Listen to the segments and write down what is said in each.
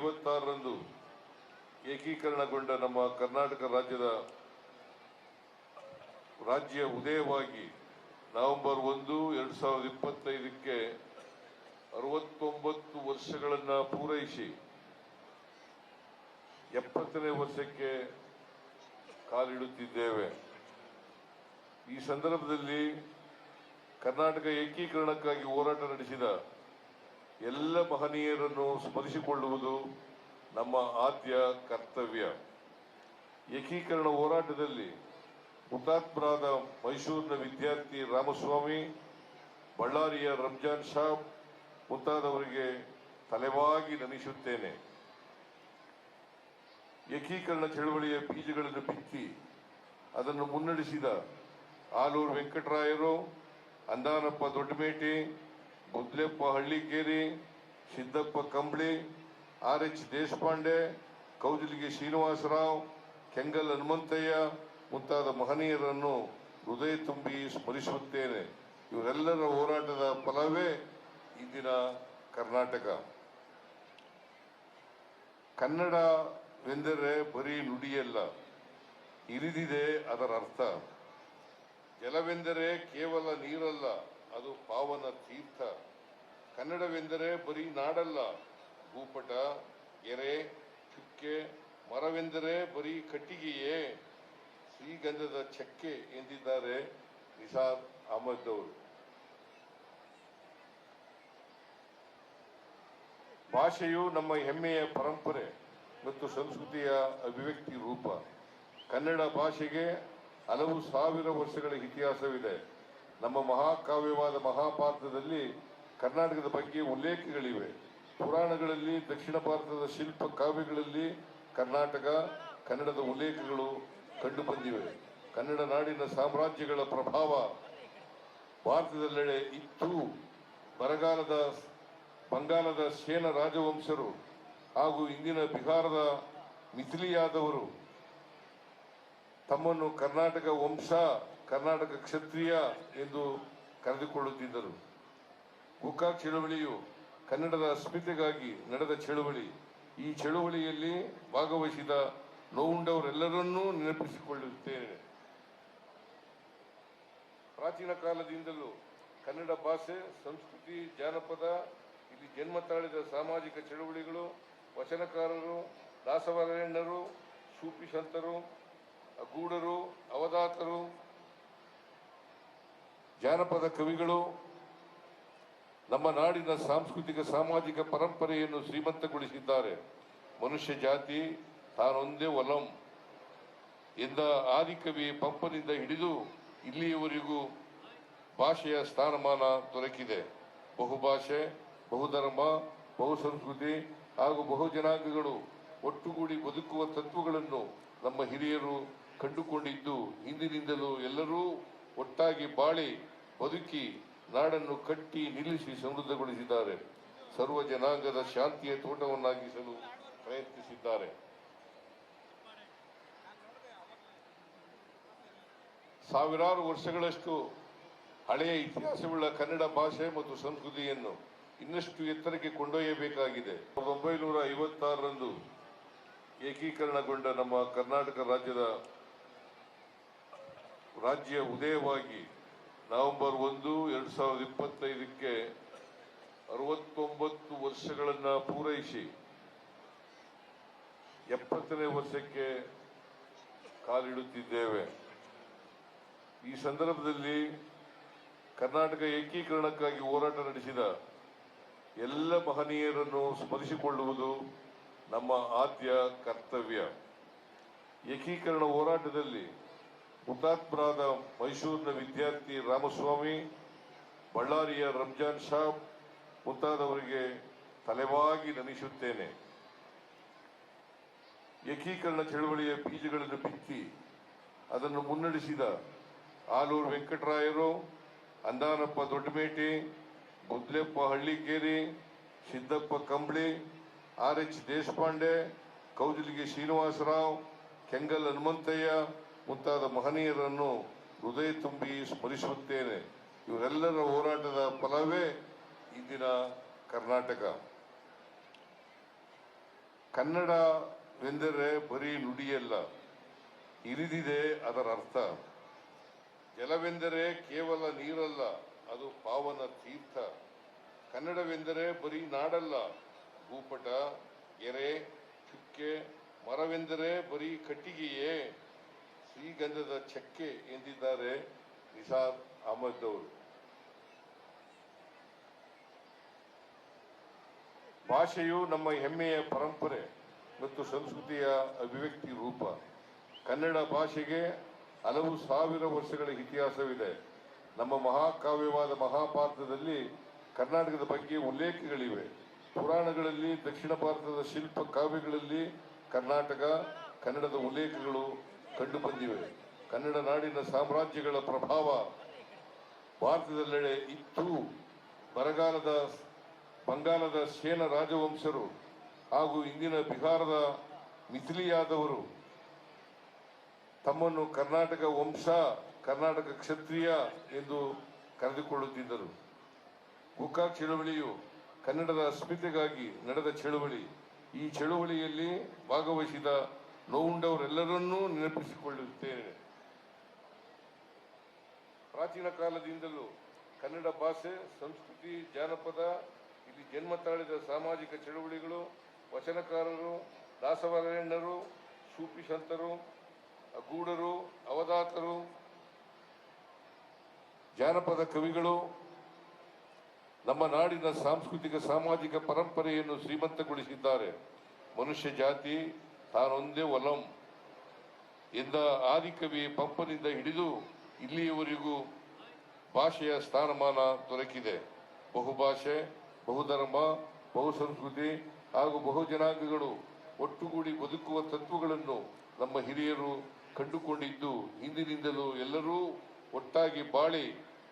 ಐವತ್ತಾರರಂದು ಏಕೀಕರಣಗೊಂಡ ನಮ್ಮ ಕರ್ನಾಟಕ ರಾಜ್ಯದ ರಾಜ್ಯ ಉದಯವಾಗಿ ನವೆಂಬರ್ ಒಂದು, ಎರಡು ಸಾವಿರದ ಇಪ್ಪತ್ತೈದಕ್ಕೆ ಅರವತ್ತೊಂಬತ್ತು ವರ್ಷಗಳನ್ನು ಪೂರೈಸಿ ಎಪ್ಪತ್ತನೇ ವರ್ಷಕ್ಕೆ ಕಾಲಿಡುತ್ತಿದ್ದೇವೆ. ಈ ಸಂದರ್ಭದಲ್ಲಿ ಕರ್ನಾಟಕ ಏಕೀಕರಣಕ್ಕಾಗಿ ಹೋರಾಟ ನಡೆಸಿದ ಎಲ್ಲ ಮಹನೀಯರನ್ನು ಸ್ಮರಿಸಿಕೊಳ್ಳುವುದು ನಮ್ಮ ಆದ್ಯ ಕರ್ತವ್ಯ. ಏಕೀಕರಣ ಹೋರಾಟದಲ್ಲಿ ಹುತಾತ್ಮರಾದ ಮೈಸೂರಿನ ವಿದ್ಯಾರ್ಥಿ ರಾಮಸ್ವಾಮಿ, ಬಳ್ಳಾರಿಯ ರಂಜಾನ್ ಸಾಬ್ ಮುಂತಾದವರಿಗೆ ತಲೆವಾಗಿ ನಮಿಸುತ್ತೇನೆ. ಏಕೀಕರಣ ಚಳವಳಿಯ ಬೀಜಗಳನ್ನು ಬಿತ್ತಿ ಅದನ್ನು ಮುನ್ನಡೆಸಿದ ಆಲೂರು ವೆಂಕಟರಾಯರು, ಅಂದಾನಪ್ಪ ದೊಡ್ಡಮೇಟಿ ಮುದ್ಲೆಪ್ಪ ಹಳ್ಳಿಕೇರಿ, ಸಿದ್ದಪ್ಪ ಕಂಬಳಿ, ಆರ್ ಎಚ್ ದೇಶಪಾಂಡೆ, ಕೌಜಲಿಗೆ ಶ್ರೀನಿವಾಸರಾವ್, ಕೆಂಗಲ್ ಹನುಮಂತಯ್ಯ ಮುಂತಾದ ಮಹನೀಯರನ್ನು ಹೃದಯ ತುಂಬಿ ಸ್ಮರಿಸುತ್ತೇನೆ. ಇವರೆಲ್ಲರ ಹೋರಾಟದ ಫಲವೇ ಇಂದಿನ ಕರ್ನಾಟಕ. ಕನ್ನಡವೆಂದರೆ ಬರೀ ನುಡಿಯಲ್ಲ, ಇರಿದಿದೆ ಅದರ ಅರ್ಥ. ಜಲವೆಂದರೆ ಕೇವಲ ನೀರಲ್ಲ ಪಾವನ ತೀರ್ಥ. ಕನ್ನಡವೆಂದರೆ ಬರೀ ನಾಡಲ್ಲ. ಭೂಪಟ, ಎರೆ, ಚುಕ್ಕೆ, ಮರವೆಂದರೆ ಬರೀ ಕಟ್ಟಿಗೆಯೇ. ಶ್ರೀಗಂಧದ ಚಕ್ಕೆ ಎಂದಿದ್ದಾರೆ ನಿಸಾರ್ ಅಹಮದ್ ಅವರು. ಭಾಷೆಯು ನಮ್ಮ ಹೆಮ್ಮೆಯ ಪರಂಪರೆ ಮತ್ತು ಸಂಸ್ಕೃತಿಯ ಅಭಿವ್ಯಕ್ತಿ ರೂಪ. ಕನ್ನಡ ಭಾಷೆಗೆ ಹಲವು ಸಾವಿರ ವರ್ಷಗಳ ಇತಿಹಾಸವಿದೆ. ನಮ್ಮ ಮಹಾಕಾವ್ಯವಾದ ಮಹಾಭಾರತದಲ್ಲಿ ಕರ್ನಾಟಕದ ಬಗ್ಗೆ ಉಲ್ಲೇಖಗಳಿವೆ. ಪುರಾಣಗಳಲ್ಲಿ, ದಕ್ಷಿಣ ಭಾರತದ ಶಿಲ್ಪ ಕಾವ್ಯಗಳಲ್ಲಿ ಕರ್ನಾಟಕ, ಕನ್ನಡದ ಉಲ್ಲೇಖಗಳು ಕಂಡುಬಂದಿವೆ. ಕನ್ನಡ ನಾಡಿನ ಸಾಮ್ರಾಜ್ಯಗಳ ಪ್ರಭಾವ ಭಾರತದಲ್ಲೆಡೆ ಇತ್ತು. ಬರಗಾಲದ ಬಂಗಾಲದ ಸೇನ ರಾಜವಂಶರು ಹಾಗೂ ಇಂದಿನ ಬಿಹಾರದ ಮಿಥಿಲಿಯಾದವರು ತಮ್ಮನ್ನು ಕರ್ನಾಟಕ ವಂಶ ಕರ್ನಾಟಕ ಕ್ಷತ್ರಿಯ ಎಂದು ಕರೆದುಕೊಳ್ಳುತ್ತಿದ್ದರು. ಕುಕ್ಕಾ ಚಳುವಳಿಯು ಕನ್ನಡದ ಅಸ್ಮಿತೆಗಾಗಿ ನಡೆದ ಚಳುವಳಿ. ಈ ಚಳುವಳಿಯಲ್ಲಿ ಭಾಗವಹಿಸಿದ ನೋವುಂಡವರೆಲ್ಲರನ್ನೂ ನೆನಪಿಸಿಕೊಳ್ಳುತ್ತೇನೆ. ಪ್ರಾಚೀನ ಕಾಲದಿಂದಲೂ ಕನ್ನಡ ಭಾಷೆ, ಸಂಸ್ಕೃತಿ, ಜಾನಪದ, ಇಲ್ಲಿ ಜನ್ಮ ತಾಳಿದ ಸಾಮಾಜಿಕ ಚಳುವಳಿಗಳು, ವಚನಕಾರರು, ದಾಸವರೇಣ್ಯರು ಸೂಫಿ ಸಂತರು ಗೂಢರು ಅವಧಾತರು ಜಾನಪದ ಕವಿಗಳು ನಮ್ಮ ನಾಡಿನ ಸಾಂಸ್ಕೃತಿಕ, ಸಾಮಾಜಿಕ ಪರಂಪರೆಯನ್ನು ಶ್ರೀಮಂತಗೊಳಿಸಿದ್ದಾರೆ. ಮನುಷ್ಯ ಜಾತಿ, ತಾನೊಂದೇ ಒಲಂ. ಎಂದ ಆದಿಕವಿ ಪಂಪನಿಂದ ಹಿಡಿದು ಇಲ್ಲಿಯವರೆಗೂ ಭಾಷೆಯ ಸ್ಥಾನಮಾನ ದೊರಕಿದೆ. ಬಹುಭಾಷೆ, ಬಹುಧರ್ಮ, ಬಹುಸಂಸ್ಕೃತಿ ಹಾಗೂ ಬಹುಜನಾಂಗಗಳು ಒಟ್ಟುಗೂಡಿ ಬದುಕುವ ತತ್ವಗಳನ್ನು ನಮ್ಮ ಹಿರಿಯರು ಕಂಡುಕೊಂಡಿದ್ದು, ಹಿಂದಿನಿಂದಲೂ ಎಲ್ಲರೂ ಒಟ್ಟಾಗಿ ಬಾಳಿ ಬದುಕಿ ನಾಡನ್ನು ಕಟ್ಟಿ ನಿಲ್ಲಿಸಿ ಸಮೃದ್ಧಗೊಳಿಸಿದ್ದಾರೆ. ಸರ್ವ ಜನಾಂಗದ ಶಾಂತಿಯ ತೋಟವನ್ನಾಗಿಸಲು ಪ್ರಯತ್ನಿಸಿದ್ದಾರೆ. ಸಾವಿರಾರು ವರ್ಷಗಳಷ್ಟು ಹಳೆಯ ಇತಿಹಾಸವುಳ್ಳ ಕನ್ನಡ ಭಾಷೆ ಮತ್ತು ಸಂಸ್ಕೃತಿಯನ್ನು ಇನ್ನಷ್ಟು ಎತ್ತರಕ್ಕೆ ಕೊಂಡೊಯ್ಯಬೇಕಾಗಿದೆ. ಸಾವಿರದ ಒಂಬೈನೂರ ಐವತ್ತಾರರಂದು ಏಕೀಕರಣಗೊಂಡ ನಮ್ಮ ಕರ್ನಾಟಕ ರಾಜ್ಯದ ರಾಜ್ಯ ಉದಯವಾಗಿ ನವೆಂಬರ್ ಒಂದು, ಎರಡು ಸಾವಿರದ ಇಪ್ಪತ್ತೈದಕ್ಕೆ ಅರವತ್ತೊಂಬತ್ತು ವರ್ಷಗಳನ್ನು ಪೂರೈಸಿ, ಎಪ್ಪತ್ತನೇ ವರ್ಷಕ್ಕೆ ಕಾಲಿಡುತ್ತಿದ್ದೇವೆ. ಈ ಸಂದರ್ಭದಲ್ಲಿ ಕರ್ನಾಟಕ ಏಕೀಕರಣಕ್ಕಾಗಿ ಹೋರಾಟ ನಡೆಸಿದ ಎಲ್ಲ ಮಹನೀಯರನ್ನು ಸ್ಮರಿಸಿಕೊಳ್ಳುವುದು ನಮ್ಮ ಆದ್ಯ ಕರ್ತವ್ಯ. ಏಕೀಕರಣ ಹೋರಾಟದಲ್ಲಿ ಹುತಾತ್ಮರಾದ ಮೈಸೂರಿನ ವಿದ್ಯಾರ್ಥಿ ರಾಮಸ್ವಾಮಿ, ಬಳ್ಳಾರಿಯ ರಂಜಾನ್ ಸಾಬ್ ಮುಂತಾದವರಿಗೆ ತಲೆವಾಗಿ ನಮಿಸುತ್ತೇನೆ. ಏಕೀಕರಣ ಚಳವಳಿಯ ಬೀಜಗಳನ್ನು ಬಿತ್ತಿ ಅದನ್ನು ಮುನ್ನಡೆಸಿದ ಆಲೂರು ವೆಂಕಟರಾಯರು, ಅಂದಾನಪ್ಪ ದೊಡ್ಡಮೇಟಿ ಗುದ್ಲೆಪ್ಪ ಹಳ್ಳಿಕೇರಿ, ಸಿದ್ದಪ್ಪ ಕಂಬಳಿ, ಆರ್ ಎಚ್ ದೇಶಪಾಂಡೆ, ಕೌಜಲಿಗೆ ಶ್ರೀನಿವಾಸರಾವ್, ಕೆಂಗಲ್ ಹನುಮಂತಯ್ಯ ಮುಂತಾದ ಮಹನೀಯರನ್ನು ಹೃದಯ ತುಂಬಿ ಸ್ಮರಿಸುತ್ತೇನೆ. ಇವರೆಲ್ಲರ ಹೋರಾಟದ ಫಲವೇ ಇಂದಿನ ಕರ್ನಾಟಕ. ಕನ್ನಡವೆಂದರೆ ಬರೀ ನುಡಿಯಲ್ಲ, ಇರಿದಿದೆ ಅದರ ಅರ್ಥ. ಜಲವೆಂದರೆ ಕೇವಲ ನೀರಲ್ಲ, ಅದು ಪಾವನ ತೀರ್ಥ. ಕನ್ನಡವೆಂದರೆ ಬರೀ ನಾಡಲ್ಲ, ಭೂಪಟ ಎರೆ ಚುಕ್ಕೆ, ಮರವೆಂದರೆ ಬರೀ ಕಟ್ಟಿಗೆಯೇ. ಶ್ರೀಗಂಧದ ಚಕ್ಕೆ ಎಂದಿದ್ದಾರೆ ನಿಸಾರ್ ಅಹಮದ್ ಅವರು. ಭಾಷೆಯು ನಮ್ಮ ಹೆಮ್ಮೆಯ ಪರಂಪರೆ ಮತ್ತು ಸಂಸ್ಕೃತಿಯ ಅಭಿವ್ಯಕ್ತಿ ರೂಪ. ಕನ್ನಡ ಭಾಷೆಗೆ ಹಲವು ಸಾವಿರ ವರ್ಷಗಳ ಇತಿಹಾಸವಿದೆ. ನಮ್ಮ ಮಹಾಕಾವ್ಯವಾದ ಮಹಾಭಾರತದಲ್ಲಿ ಕರ್ನಾಟಕದ ಬಗ್ಗೆ ಉಲ್ಲೇಖಗಳಿವೆ. ಪುರಾಣಗಳಲ್ಲಿ, ದಕ್ಷಿಣ ಭಾರತದ ಶಿಲ್ಪ ಕಾವ್ಯಗಳಲ್ಲಿ ಕರ್ನಾಟಕ, ಕನ್ನಡದ ಉಲ್ಲೇಖಗಳು ಕಂಡುಬಂದಿವೆ ಕನ್ನಡ ನಾಡಿನ ಸಾಮ್ರಾಜ್ಯಗಳ ಪ್ರಭಾವ ಭಾರತದಲ್ಲೆಡೆ ಇತ್ತು. ಬರಗಾಲದ ಬಂಗಾಲದ ಸೇನ ರಾಜವಂಶರು ಹಾಗೂ ಇಂದಿನ ಬಿಹಾರದ ಮಿಥಿಲಿಯಾದವರು. ತಮ್ಮನ್ನು ಕರ್ನಾಟಕ ವಂಶ, ಕರ್ನಾಟಕ ಕ್ಷತ್ರಿಯ ಎಂದು ಕರೆದುಕೊಳ್ಳುತ್ತಿದ್ದರು. ಗುಕ್ಕಾ ಚಳುವಳಿಯು ಕನ್ನಡದ ಅಸ್ಮಿತೆಗಾಗಿ ನಡೆದ ಚಳುವಳಿ. ಈ ಚಳುವಳಿಯಲ್ಲಿ ಭಾಗವಹಿಸಿದ ನೋವುಂಡವರೆಲ್ಲರನ್ನೂ ನೆನಪಿಸಿಕೊಳ್ಳುತ್ತೇನೆ. ಪ್ರಾಚೀನ ಕಾಲದಿಂದಲೂ ಕನ್ನಡ ಭಾಷೆ, ಸಂಸ್ಕೃತಿ, ಜಾನಪದ, ಇಲ್ಲಿ ಜನ್ಮ ತಾಳಿದ ಸಾಮಾಜಿಕ ಚಳುವಳಿಗಳು, ವಚನಕಾರರು ದಾಸವರೇಣ್ಯರು ಸೂಫಿ ಸಂತರು ಗೂಢರು ಅವಧಾತರು, ಜಾನಪದ ಕವಿಗಳು, ನಮ್ಮ ನಾಡಿನ ಸಾಂಸ್ಕೃತಿಕ, ಸಾಮಾಜಿಕ ಪರಂಪರೆಯನ್ನು ಶ್ರೀಮಂತಗೊಳಿಸಿದ್ದಾರೆ. ಮನುಷ್ಯ ಜಾತಿ ತಾನೊಂದೇ ಒಲಂ ಎಂದ ಆದಿಕವಿ ಪಂಪನಿಂದ ಹಿಡಿದು ಇಲ್ಲಿಯವರೆಗೂ ಭಾಷೆಯ ಸ್ಥಾನಮಾನ ದೊರಕಿದೆ. ಬಹುಭಾಷೆ, ಬಹುಧರ್ಮ, ಬಹುಸಂಸ್ಕೃತಿ ಹಾಗೂ ಬಹುಜನಾಂಗಗಳು ಒಟ್ಟುಗೂಡಿ ಬದುಕುವ ತತ್ವಗಳನ್ನು ನಮ್ಮ ಹಿರಿಯರು ಕಂಡುಕೊಂಡಿದ್ದು, ಹಿಂದಿನಿಂದಲೂ ಎಲ್ಲರೂ ಒಟ್ಟಾಗಿ ಬಾಳಿ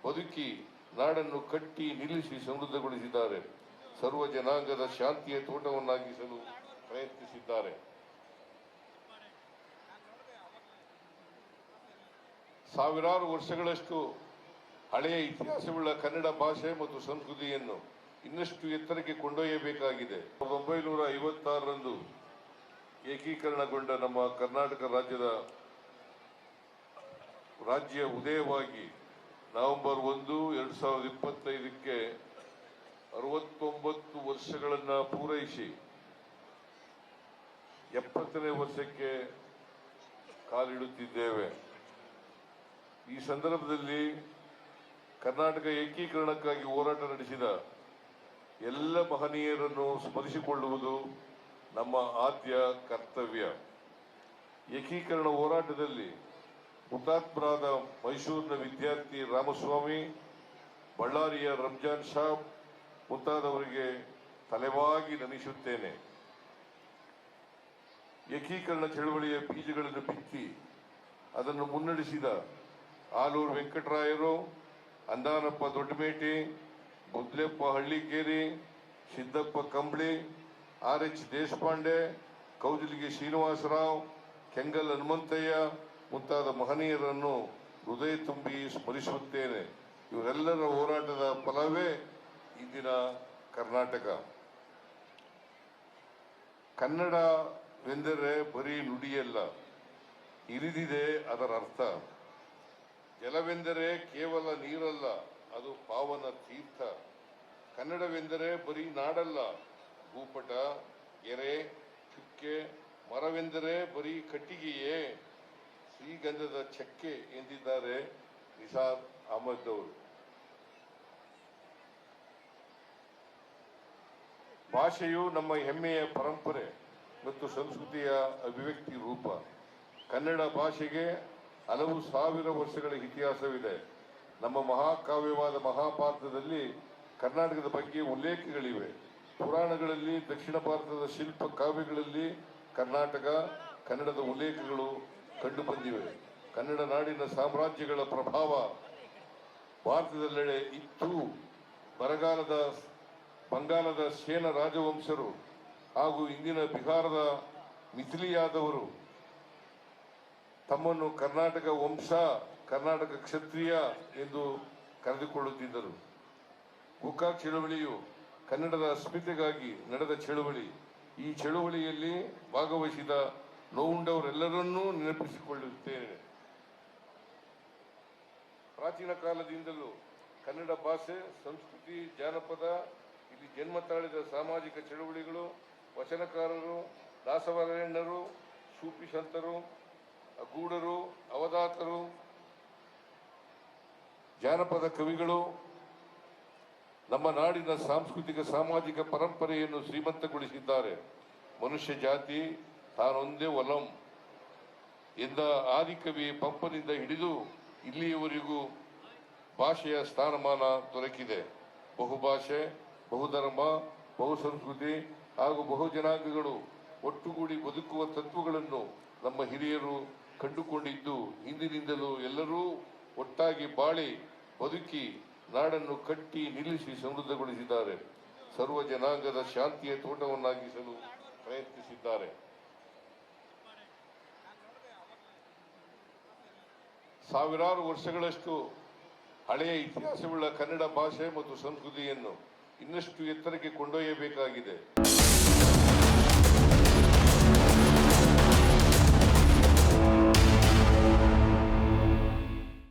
ಬದುಕಿ ನಾಡನ್ನು ಕಟ್ಟಿ ನಿಲ್ಲಿಸಿ ಸಮೃದ್ಧಗೊಳಿಸಿದ್ದಾರೆ. ಸರ್ವ ಜನಾಂಗದ ಶಾಂತಿಯ ತೋಟವನ್ನಾಗಿಸಲು ಪ್ರಯತ್ನಿಸಿದ್ದಾರೆ. ಸಾವಿರಾರು ವರ್ಷಗಳಷ್ಟು ಹಳೆಯ ಇತಿಹಾಸವುಳ್ಳ ಕನ್ನಡ ಭಾಷೆ ಮತ್ತು ಸಂಸ್ಕೃತಿಯನ್ನು ಇನ್ನಷ್ಟು ಎತ್ತರಕ್ಕೆ ಕೊಂಡೊಯ್ಯಬೇಕಾಗಿದೆ. ಒಂಬೈನೂರ ಐವತ್ತಾರರಂದು ಏಕೀಕರಣಗೊಂಡ ನಮ್ಮ ಕರ್ನಾಟಕ ರಾಜ್ಯದ ರಾಜ್ಯ ಉದಯವಾಗಿ ನವೆಂಬರ್ ಒಂದು, ಎರಡು ಸಾವಿರದ ಇಪ್ಪತ್ತೈದಕ್ಕೆ ಅರವತ್ತೊಂಬತ್ತು ವರ್ಷಗಳನ್ನು ಪೂರೈಸಿ ಎಪ್ಪತ್ತನೇ ವರ್ಷಕ್ಕೆ ಕಾಲಿಡುತ್ತಿದ್ದೇವೆ. ಈ ಸಂದರ್ಭದಲ್ಲಿ ಕರ್ನಾಟಕ ಏಕೀಕರಣಕ್ಕಾಗಿ ಹೋರಾಟ ನಡೆಸಿದ ಎಲ್ಲ ಮಹನೀಯರನ್ನು ಸ್ಮರಿಸಿಕೊಳ್ಳುವುದು ನಮ್ಮ ಆದ್ಯ ಕರ್ತವ್ಯ. ಏಕೀಕರಣ ಹೋರಾಟದಲ್ಲಿ ಹುತಾತ್ಮರಾದ ಮೈಸೂರಿನ ವಿದ್ಯಾರ್ಥಿ ರಾಮಸ್ವಾಮಿ, ಬಳ್ಳಾರಿಯ ರಂಜಾನ್ ಸಾಬ್ ಮುಂತಾದವರಿಗೆ ತಲೆಬಾಗಿ ನಮಿಸುತ್ತೇನೆ. ಏಕೀಕರಣ ಚಳವಳಿಯ ಬೀಜಗಳನ್ನು ಬಿತ್ತಿ ಅದನ್ನು ಮುನ್ನಡೆಸಿದ ಆಲೂರು ವೆಂಕಟರಾಯರು, ಅಂದಾನಪ್ಪ ದೊಡ್ಡಮೇಟಿ ಮುದ್ಲೆಪ್ಪ ಹಳ್ಳಿಕೇರಿ, ಸಿದ್ದಪ್ಪ ಕಂಬಳಿ, ಆರ್ ಎಚ್ ದೇಶಪಾಂಡೆ, ಕೌಜಲಿಗೆ ಶ್ರೀನಿವಾಸರಾವ್, ಕೆಂಗಲ್ ಹನುಮಂತಯ್ಯ ಮುಂತಾದ ಮಹನೀಯರನ್ನು ಹೃದಯ ತುಂಬಿ ಸ್ಮರಿಸುತ್ತೇನೆ. ಇವರೆಲ್ಲರ ಹೋರಾಟದ ಫಲವೇ ಇಂದಿನ ಕರ್ನಾಟಕ. ಕನ್ನಡವೆಂದರೆ ಬರೀ ನುಡಿಯಲ್ಲ, ಇರಿದಿದೆ ಅದರ ಅರ್ಥ. ಜಲವೆಂದರೆ ಕೇವಲ ನೀರಲ್ಲ, ಅದು ಪಾವನ ತೀರ್ಥ. ಕನ್ನಡವೆಂದರೆ ಬರೀ ನಾಡಲ್ಲ, ಭೂಪಟ, ಎರೆ, ಚುಕ್ಕೆ, ಮರವೆಂದರೆ ಬರೀ ಕಟ್ಟಿಗೆಯೇ. ಶ್ರೀಗಂಧದ ಚಕ್ಕೆ ಎಂದಿದ್ದಾರೆ ನಿಸಾರ್ ಅಹಮದ್ ಅವರು. ಭಾಷೆಯು ನಮ್ಮ ಹೆಮ್ಮೆಯ ಪರಂಪರೆ ಮತ್ತು ಸಂಸ್ಕೃತಿಯ ಅಭಿವ್ಯಕ್ತಿ ರೂಪ. ಕನ್ನಡ ಭಾಷೆಗೆ ಹಲವು ಸಾವಿರ ವರ್ಷಗಳ ಇತಿಹಾಸವಿದೆ. ನಮ್ಮ ಮಹಾಕಾವ್ಯವಾದ ಮಹಾಭಾರತದಲ್ಲಿ ಕರ್ನಾಟಕದ ಬಗ್ಗೆ ಉಲ್ಲೇಖಗಳಿವೆ. ಪುರಾಣಗಳಲ್ಲಿ, ದಕ್ಷಿಣ ಭಾರತದ ಶಿಲ್ಪ ಕಾವ್ಯಗಳಲ್ಲಿ ಕರ್ನಾಟಕ, ಕನ್ನಡದ ಉಲ್ಲೇಖಗಳು ಕಂಡುಬಂದಿವೆ. ಕನ್ನಡ ನಾಡಿನ ಸಾಮ್ರಾಜ್ಯಗಳ ಪ್ರಭಾವ ಭಾರತದಲ್ಲೆಡೆ ಇತ್ತು. ಬರಗಾಲದ ಬಂಗಾಲದ ಸೇನ ರಾಜವಂಶರು ಹಾಗೂ ಇಂದಿನ ಬಿಹಾರದ ಮಿಥಿಲಿಯಾದವರು ತಮ್ಮನ್ನು ಕರ್ನಾಟಕ ವಂಶ, ಕರ್ನಾಟಕ ಕ್ಷತ್ರಿಯ ಎಂದು ಕರೆದುಕೊಳ್ಳುತ್ತಿದ್ದರು. ಗುಕಾ ಚಳುವಳಿಯು ಕನ್ನಡದ ಅಸ್ಮಿತೆಗಾಗಿ ನಡೆದ ಚಳುವಳಿ. ಈ ಚಳುವಳಿಯಲ್ಲಿ ಭಾಗವಹಿಸಿದ ನೋವುಂಡವರೆಲ್ಲರನ್ನೂ ನೆನಪಿಸಿಕೊಳ್ಳುತ್ತೇನೆ. ಪ್ರಾಚೀನ ಕಾಲದಿಂದಲೂ ಕನ್ನಡ ಭಾಷೆ, ಸಂಸ್ಕೃತಿ, ಜಾನಪದ, ಇಲ್ಲಿ ಜನ್ಮ ತಾಳಿದ ಸಾಮಾಜಿಕ ಚಳುವಳಿಗಳು, ವಚನಕಾರರು, ದಾಸವರೇಣ್ಯರು ಸೂಫಿ ಸಂತರು ಗೂಢರು ಅವಧಾತರು, ಜಾನಪದ ಕವಿಗಳು, ನಮ್ಮ ನಾಡಿನ ಸಾಂಸ್ಕೃತಿಕ, ಸಾಮಾಜಿಕ ಪರಂಪರೆಯನ್ನು ಶ್ರೀಮಂತಗೊಳಿಸಿದ್ದಾರೆ. ಮನುಷ್ಯ ಜಾತಿ, ತಾನೊಂದೇ ಒಲಂ. ಎಂದ ಆದಿಕವಿ ಪಂಪನಿಂದ ಹಿಡಿದು ಇಲ್ಲಿಯವರೆಗೂ ಭಾಷೆಯ ಸ್ಥಾನಮಾನ ದೊರಕಿದೆ. ಬಹುಭಾಷೆ, ಬಹುಧರ್ಮ, ಬಹುಸಂಸ್ಕೃತಿ ಹಾಗೂ ಬಹುಜನಾಂಗಗಳು ಒಟ್ಟುಗೂಡಿ ಬದುಕುವ ತತ್ವಗಳನ್ನು ನಮ್ಮ ಹಿರಿಯರು ಕಂಡುಕೊಂಡಿದ್ದು ಹಿಂದಿನಿಂದಲೂ ಎಲ್ಲರೂ ಒಟ್ಟಾಗಿ ಬಾಳಿ ಬದುಕಿ ನಾಡನ್ನು ಕಟ್ಟಿ ನಿಲ್ಲಿಸಿ ಸಮೃದ್ಧಗೊಳಿಸಿದ್ದಾರೆ. ಸರ್ವ ಜನಾಂಗದ ಶಾಂತಿಯ ತೋಟವನ್ನಾಗಿಸಲು ಪ್ರಯತ್ನಿಸಿದ್ದಾರೆ. ಸಾವಿರಾರು ವರ್ಷಗಳಷ್ಟು ಹಳೆಯ ಇತಿಹಾಸವುಳ್ಳ ಕನ್ನಡ ಭಾಷೆ ಮತ್ತು ಸಂಸ್ಕೃತಿಯನ್ನು ಇನ್ನಷ್ಟು ಎತ್ತರಕ್ಕೆ ಕೊಂಡೊಯ್ಯಬೇಕಾಗಿದೆ.